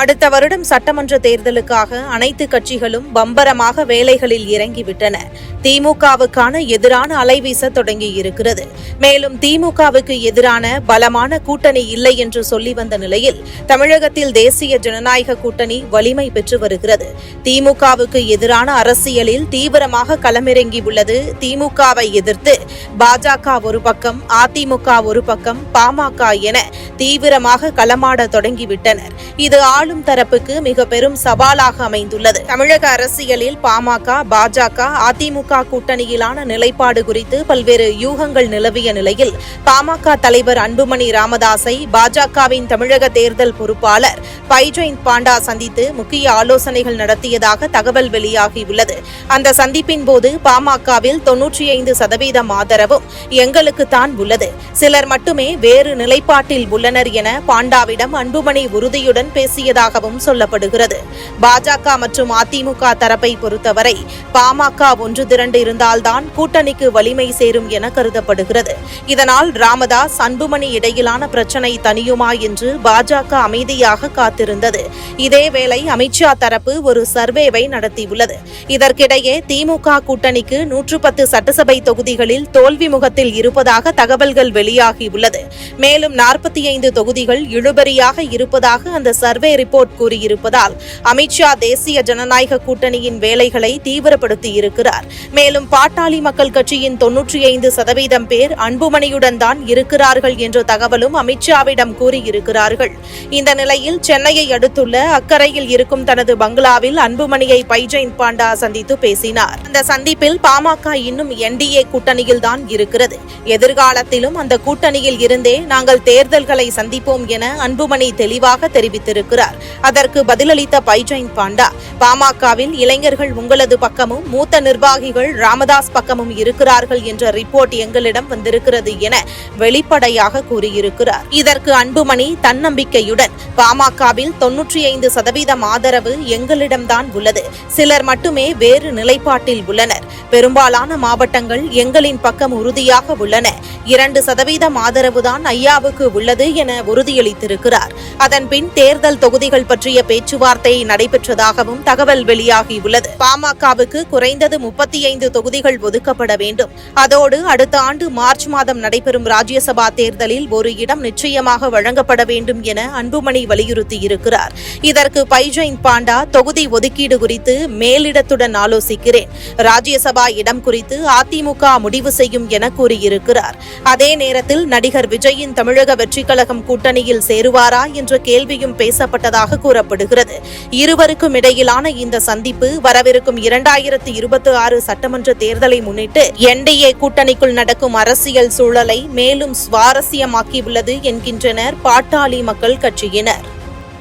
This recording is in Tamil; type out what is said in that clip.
அடுத்த வருடம் சட்டமன்ற தேர்தலுக்காக அனைத்து கட்சிகளும் பம்பரமாக வேலைகளில் இறங்கிவிட்டன. திமுகவுக்கான எதிரான அலைவீச தொடங்கி இருக்கிறது மேலும் திமுகவுக்கு எதிரான பலமான கூட்டணி இல்லை என்று சொல்லி வந்த நிலையில் தமிழகத்தில் தேசிய ஜனநாயக கூட்டணி வலிமை பெற்று வருகிறது. திமுகவுக்கு எதிரான அரசியலில் தீவிரமாக களமிறங்கியுள்ளது திமுகவை எதிர்த்து பாஜக ஒரு பக்கம் அதிமுக ஒரு பக்கம் பாமக என தீவிரமாக களமாட தொடங்கிவிட்டனர். இது ஆளும் தரப்புக்கு மிக பெரும் சவாலாக அமைந்துள்ளது. தமிழக அரசியலில் பாமக பாஜக அதிமுக கூட்டணியிலான நிலைப்பாடு குறித்து பல்வேறு யூகங்கள் நிலவிய நிலையில் பாமக தலைவர் அன்புமணி ராமதாஸை பாஜகவின் தமிழக தேர்தல் பொறுப்பாளர் பைஜெயந்த் பாண்டா சந்தித்து முக்கிய ஆலோசனைகள் நடத்தியதாக தகவல் வெளியாகியுள்ளது. அந்த சந்திப்பின் போது பாமகவில் தொன்னூற்றி ஐந்து சதவீதம் ஆதரவும் எங்களுக்குத்தான் உள்ளது. சிலர் மட்டுமே வேறு நிலைப்பாட்டில் உள்ளனர் என பாண்டாவிடம் அன்புமணி உறுதியுடன் பேசியதாகவும் சொல்லப்படுகிறது. பாஜக மற்றும் அதிமுக தரப்பை பொறுத்தவரை பாமக ஒன்று திரண்டு இருந்தால்தான் கூட்டணிக்கு வலிமை சேரும் என கருதப்படுகிறது. இதனால் ராமதாஸ் அன்புமணி இடையிலான பிரச்சனை தனியுமா என்று பாஜக அமைதியாக காத்திருந்தது. இதேவேளை அமித்ஷா தரப்பு ஒரு சர்வேவை நடத்தியுள்ளது. இதற்கிடையே திமுக கூட்டணிக்கு நூற்று பத்து சட்டசபை தொகுதிகளில் தோல்வி முகத்தில் இருப்பதாக தகவல்கள் வெளியாகியுள்ளது. மேலும் நாற்பத்தி ஐந்து தொகுதிகள் இழுபறியாக இருப்பதாக அந்த சர்வே ரிப்போர்ட் கூறியிருப்பதால் அமித்ஷா தேசிய ஜனநாயக கூட்டணியின் வேலைகளை தீவிரப்படுத்தி இருக்கிறார் மேலும் பாட்டாளி மக்கள் கட்சியின் தொன்னூற்றி ஐந்து சதவீதம் பேர் அன்புமணியுடன் தான் இருக்கிறார்கள் என்ற தகவலும் அமித்ஷாவிடம் கூறியிருக்கிறார்கள். இந்த நிலையில் சென்னையை அடுத்துள்ள அக்கரையில் இருக்கும் தனது பங்களாவில் அன்புமணியை பைஜெயின் பாண்டா சந்தித்து பேசினார். அந்த சந்திப்பில் பாமக இன்னும் என்டிஏ கூட்டணியில் தான் இருக்கிறது. எதிர்காலத்திலும் அந்த கூட்டணியில் இருந்தே நாங்கள் தேர்தல்களை சந்திப்போம் என அன்புமணி தெளிவாக தெரிவித்திருக்கிறார். அதற்கு பதிலளித்த பைஜெயின் பாண்டா பாமகவில் இளைஞர்கள் உங்களது பக்கமும் மூத்த நிர்வாகிகள் ராமதாஸ் பக்கமும் இருக்கிறார்கள் என்ற ரிப்போர்ட் எங்களிடம் வந்திருக்கிறது என வெளிப்படையாக கூறியிருக்கிறார். இதற்கு அன்புமணி தன்னம்பிக்கையுடன் பாமகவில் தொன்னூற்றி ஐந்து சதவீதம் ஆதரவு எங்களிடம்தான் உள்ளது. சிலர் மட்டுமே வேறு நிலைப்பாட்டில் உள்ளனர். பெரும்பாலான மாவட்டங்கள் எங்களின் பக்கம் உறுதியாக உள்ளன. இரண்டு சதவீதம் ஆதரவுதான் ஐயாவுக்கு உள்ளது என உறுதியளித்திருக்கிறார். அதன்பின் தேர்தல் தொகுதிகள் பற்றிய பேச்சுவார்த்தை நடைபெற்றதாகவும் தகவல் வெளியாகியுள்ளது. பாமகவுக்கு குறைந்தது முப்பத்தி ஐந்து தொகுதிகள் ஒதுக்கப்பட வேண்டும். அதோடு அடுத்த ஆண்டு மார்ச் மாதம் நடைபெறும் ராஜ்யசபா தேர்தலில் ஒரு இடம் நிச்சயமாக வழங்கப்பட வேண்டும் என அன்புமணி வலியுறுத்தியிருக்கிறார். இதற்கு பைஜெயந்த் பாண்டா தொகுதி ஒதுக்கீடு குறித்து மேலிடத்துடன் ஆலோசிக்கிறேன். ராஜ்யசபா இடம் குறித்து அதிமுக முடிவு செய்யும் என கூறியிருக்கிறார். அதே நேரத்தில் நடிகர் விஜயின் தமிழக வெற்றிக் கழகம் கூட்டணியில் சேருவாரா என்ற கேள்வியும் பேசப்பட்டதாக கூறப்படுகிறது. இருவருக்கும் இடையிலான இந்த சந்திப்பு வரவிருக்கும் இரண்டாயிரத்து இருபத்தி ஆறு சட்டமன்ற தேர்தலை முன்னிட்டு என்டிஏ கூட்டணிக்குள் நடக்கும் அரசியல் சூழலை மேலும் சுவாரஸ்யமாக்கியுள்ளது என்கின்றனர் பாட்டாளி மக்கள் கட்சியினர்.